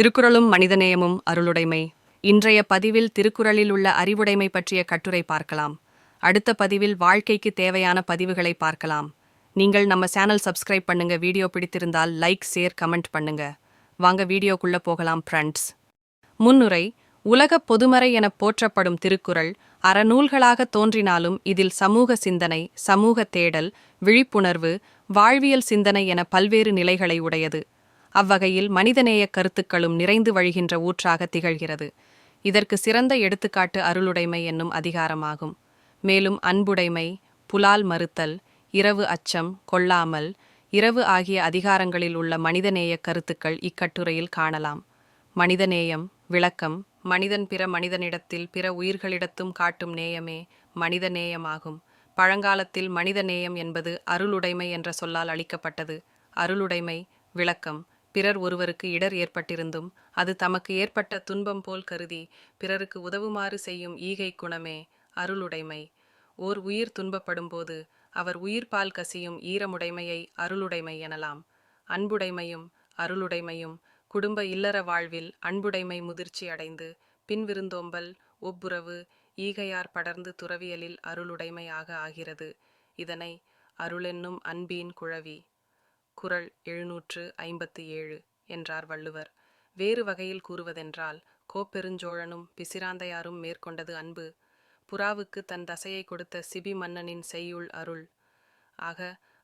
திருக்குறளும் மனிதநேயமும் அருளுடைமை. இன்றைய பதிவில் திருக்குறளில் உள்ள அறிவுடைமை பற்றிய கட்டுரை பார்க்கலாம். அடுத்த பதிவில் வாழ்க்கைக்கு தேவையான பதிவுகளை பார்க்கலாம். நீங்கள் நம்ம சேனல் சப்ஸ்கிரைப் பண்ணுங்க வீடியோ பிடித்திருந்தால் லைக் ஷேர் கமெண்ட் பண்ணுங்க. வாங்க வீடியோக்குள்ள போகலாம் ஃப்ரெண்ட்ஸ் முன்னுரை உலகப் பொதுமறை என போற்றப்படும் திருக்குறள் அறநூல்களாக தோன்றினாலும் இதில் சமூக சிந்தனை சமூக தேடல் விழிப்புணர்வு வாழ்வியல் சிந்தனை என பல்வேறு நிலைகளை உடையது. அவ்வகையில் மனிதநேயக் கருத்துக்களும் நிறைந்து வழிகின்ற ஊற்றாக திகழ்கிறது. இதற்கு சிறந்த எடுத்துக்காட்டு அருளுடைமை என்னும் அதிகாரமாகும். மேலும் அன்புடைமை புலால் மறுத்தல் இரவு அச்சம் கொள்ளாமல் இரவு ஆகிய அதிகாரங்களில் உள்ள மனிதநேயக் கருத்துக்கள் இக்கட்டுரையில் காணலாம். மனிதநேயம் விளக்கம் மனிதன் பிற மனிதனிடத்தில் பிற உயிர்களிடத்தும் காட்டும் நேயமே மனித நேயமாகும் பழங்காலத்தில் மனித நேயம் என்பது அருளுடைமை என்ற சொல்லால் அளிக்கப்பட்டது. அருளுடைமை விளக்கம் பிறர் ஒருவருக்கு இடர் ஏற்பட்டிருந்தும் அது தமக்கு ஏற்பட்ட துன்பம் போல் கருதி பிறருக்கு உதவுமாறு செய்யும் ஈகை குணமே அருளுடைமை. ஓர் உயிர் துன்பப்படும்போது அவர் உயிர்பால் கசியும் ஈரமுடைமையை அருளுடைமை எனலாம். அன்புடைமையும் அருளுடைமையும் குடும்ப இல்லற வாழ்வில் அன்புடைமை முதிர்ச்சி அடைந்து பின்விருந்தோம்பல் ஒப்புரவு ஈகையார் படர்ந்து துறவியலில் அருளுடைமையாக ஆகிறது. இதனை அருளென்னும் அன்பின் குழவி. குறள் எழுநூற்று ஐம்பத்து ஏழு என்றார் வள்ளுவர். வேறு வகையில் கூறுவதென்றால் கோப்பெருஞ்சோழனும் பிசிராந்தையாரும் மேற்கொண்டது அன்பு. புறாவுக்கு தன் தசையை கொடுத்த சிபி மன்னனின் செய்யுள் அருள். ஆக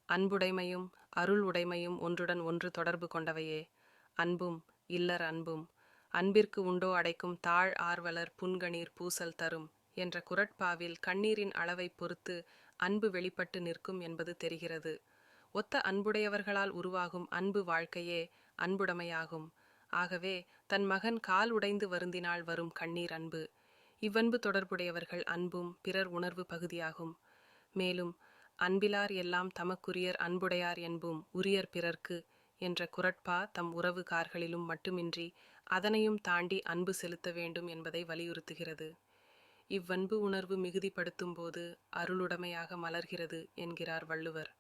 அன்புடைமையும் அருள் உடைமையும் ஒன்றுடன் ஒன்று தொடர்பு கொண்டவையே. அன்பும் இல்லர் அன்பும் அன்பிற்கு உண்டோ அடைக்கும் தாழ் ஆர்வலர் புன்கணீர் பூசல் தரும் என்ற குரட்பாவில் கண்ணீரின் அளவைப் பொறுத்து அன்பு வெளிப்பட்டு நிற்கும் என்பது தெரிகிறது. ஒத்த அன்புடையவர்களால் உருவாகும் அன்பு வாழ்க்கையே அன்புடைமையாகும். ஆகவே தன் மகன் கால் உடைந்து வருந்தினால் வரும் கண்ணீர் அன்பு. இவ்வன்பு தொடர்புடையவர்கள் அன்பும் பிறர் உணர்வு பகுதியாகும். மேலும் அன்பிலார் எல்லாம் தமக்குரியர் அன்புடையார் என்பும் உரியர் பிறர்க்கு என்ற குரட்பா தம் உறவுகார்களிலும் மட்டுமின்றி அதனையும் தாண்டி அன்பு செலுத்த வேண்டும் என்பதை வலியுறுத்துகிறது. இவ்வன்பு உணர்வு மிகுதிப்படுத்தும் போது அருளுடைமையாக மலர்கிறது என்கிறார் வள்ளுவர்.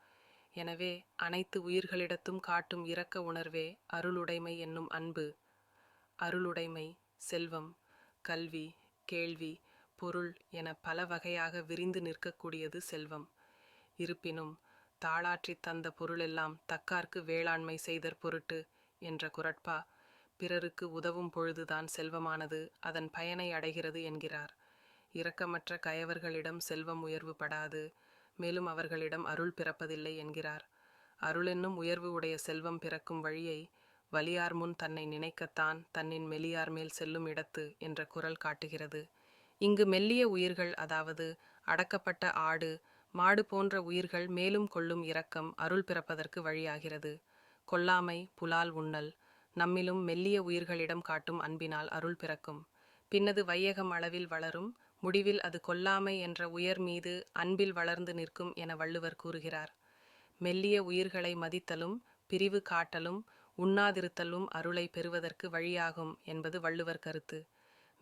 எனவே அனைத்து உயிர்களிடத்தும் காட்டும் இரக்க உணர்வே அருளுடைமை என்னும் அன்பு. அருளுடைமை செல்வம் கல்வி கேள்வி பொருள் என பல வகையாக விரிந்து நிற்கக்கூடியது செல்வம். இருப்பினும் தாளாற்றித் தந்த பொருளெல்லாம் தக்கார்க்கு வேளாண்மை செய்தற் பொருட்டு என்ற குரட்பா பிறருக்கு உதவும் பொழுதுதான் செல்வமானது அதன் பயனை அடைகிறது என்கிறார். இரக்கமற்ற கயவர்களிடம் செல்வம் உயர்வு படாது மேலும் அவர்களிடம் அருள் பிறப்பதில்லை என்கிறார். அருளென்னும் உயர்வு உடைய செல்வம் பிறக்கும் வழியை வலியார் முன் தன்னை நினைக்கத்தான் தன்னின் மெலியார் மேல் செல்லும் இடத்து என்ற குரல் காட்டுகிறது. இங்கு மெல்லிய உயிர்கள் அதாவது அடக்கப்பட்ட ஆடு மாடு போன்ற உயிர்கள் மேலும் கொள்ளும் இரக்கம் அருள் பிறப்பதற்கு வழியாகிறது. கொல்லாமை புலால் உண்ணல் நம்மிலும் மெல்லிய உயிர்களிடம் காட்டும் அன்பினால் அருள் பிறக்கும். பின்னது வையகம் அளவில் வளரும் முடிவில் அது கொல்லாமை என்ற உயர் மீது அன்பில் வளர்ந்து நிற்கும் என வள்ளுவர் கூறுகிறார். மெல்லிய உயிர்களை மதித்தலும் பிரிவு காட்டலும் உண்ணாதிருத்தலும் அருளை பெறுவதற்கு வழியாகும் என்பது வள்ளுவர் கருத்து.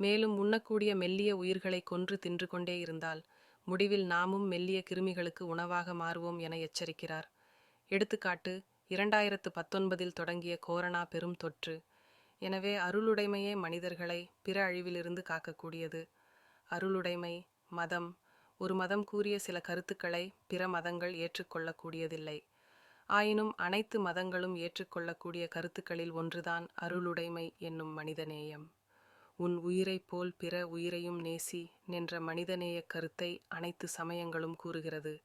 மேலும் உண்ணக்கூடிய மெல்லிய உயிர்களை கொன்று தின்று கொண்டே இருந்தால் முடிவில் நாமும் மெல்லிய கிருமிகளுக்கு உணவாக மாறுவோம் என எச்சரிக்கிறார். எடுத்துக்காட்டு இரண்டாயிரத்து பத்தொன்பதில் தொடங்கிய கோரணா பெரும் தொற்று. எனவே அருளுடைமையே மனிதர்களை பிற அழிவிலிருந்து காக்கக்கூடியது. அருளுடைமை மதம். ஒரு மதம் கூறிய சில கருத்துக்களை பிற மதங்கள் ஏற்றுக்கொள்ளக்கூடியதில்லை. ஆயினும் அனைத்து மதங்களும் ஏற்றுக்கொள்ளக்கூடிய கருத்துக்களில் ஒன்றுதான் அருளுடைமை என்னும் மனிதநேயம். உன் உயிரைப் போல் பிற உயிரையும் நேசி நின்ற மனிதநேயக் கருத்தை அனைத்து சமயங்களும் கூறுகிறது.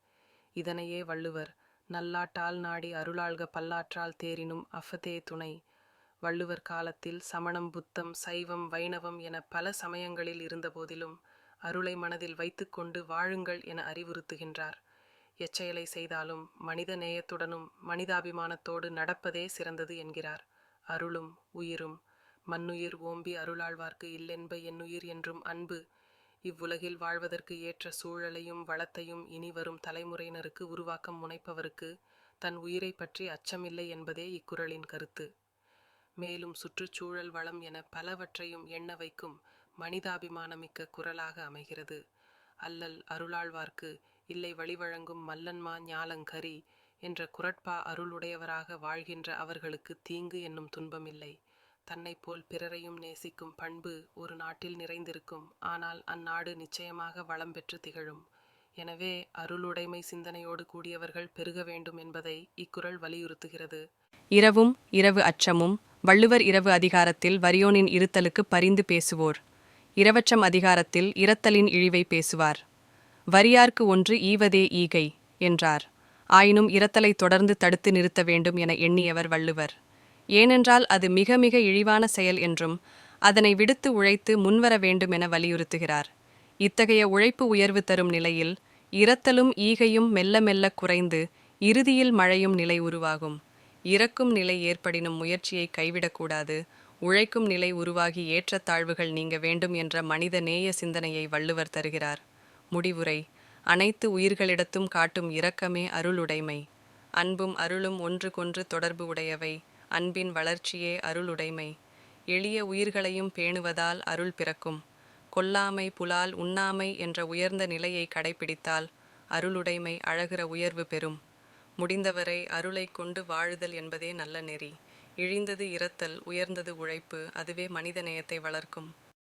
இதனையே வள்ளுவர் நல்லாட்டால் நாடி அருளாள்க பல்லாற்றால் தேரினும் அஃபதே துணை. வள்ளுவர் காலத்தில் சமணம் புத்தம் சைவம் வைணவம் என பல சமயங்களில் இருந்தபோதிலும் அருளை மனதில் வைத்துக்கொண்டு வாழுங்கள் என அறிவுறுத்துகின்றார். எச்செயலை செய்தாலும் மனித நேயத்துடனும் மனிதாபிமானத்தோடு நடப்பதே சிறந்தது என்கிறார். அருளும் உயிரும் மண்ணுயிர் ஓம்பி அருளாழ்வார்க்கு இல்லென்ப என்னுயிர் என்றும் அன்பு இவ்வுலகில் வாழ்வதற்கு ஏற்ற சூழலையும் வளத்தையும் இனி வரும் தலைமுறையினருக்கு உருவாக்கம் முனைப்பவருக்கு தன் உயிரை பற்றி அச்சமில்லை என்பதே இக்குறளின் கருத்து. மேலும் சுற்றுச்சூழல் வளம் என பலவற்றையும் எண்ண வைக்கும் மனிதாபிமானமிக்க குரலாக அமைகிறது. அல்லல் அருளாழ்வார்க்கு இல்லை வழிவழங்கும் மல்லன்மா ஞாலங்கரி என்ற குரட்பா அருளுடையவராக வாழ்கின்ற அவர்களுக்கு தீங்கு என்னும் துன்பமில்லை. தன்னைப் போல் பிறரையும் நேசிக்கும் பண்பு ஒரு நாட்டில் நிறைந்திருக்கும் ஆனால் அந்நாடு நிச்சயமாக வளம் பெற்று திகழும். எனவே அருளுடைமை சிந்தனையோடு கூடியவர்கள் பெருக வேண்டும் என்பதை இக்குரல் வலியுறுத்துகிறது. இரவும் இரவு அச்சமும் வள்ளுவர் இரவு அதிகாரத்தில் வரியோனின் இருத்தலுக்கு பரிந்து பேசுவோர். இரவச்சம் அதிகாரத்தில் இரத்தலின் இழிவை பேசுவார். வரியார்க்கு ஒன்று ஈவதே ஈகை என்றார். ஆயினும் இரத்தலை தொடர்ந்து தடுத்து நிறுத்த வேண்டும் என எண்ணியவர் வள்ளுவர். ஏனென்றால் அது மிக மிக இழிவான செயல் என்றும் அதனை விடுத்து உழைத்து முன்வர வேண்டும் என வலியுறுத்துகிறார். இத்தகைய உழைப்பு உயர்வு தரும் நிலையில் இரத்தலும் ஈகையும் மெல்ல மெல்ல குறைந்து இறுதியில் மழையும் நிலை உருவாகும். இறக்கும் நிலை ஏற்படினும் முயற்சியை கைவிடக்கூடாது. உழைக்கும் நிலை உருவாகி ஏற்றத்தாழ்வுகள் நீங்க வேண்டும் என்ற மனித நேய சிந்தனையை வள்ளுவர் தருகிறார். முடிவுரை அனைத்து உயிர்களிடத்தும் காட்டும் இரக்கமே அருளுடைமை. அன்பும் அருளும் ஒன்றுக்கொன்று தொடர்பு உடையவை. அன்பின் வளர்ச்சியே அருளுடைமை. எளிய உயிர்களையும் பேணுவதால் அருள் பிறக்கும். கொல்லாமை புலால் உண்ணாமை என்ற உயர்ந்த நிலையை கடைபிடித்தால் அருளுடைமை அழகிற உயர்வு பெறும். முடிந்தவரை அருளை கொண்டு வாழுதல் என்பதே நல்ல நெறி. இழிந்தது இரத்தல் உயர்ந்தது உழைப்பு அதுவே மனித நேயத்தை வளர்க்கும்.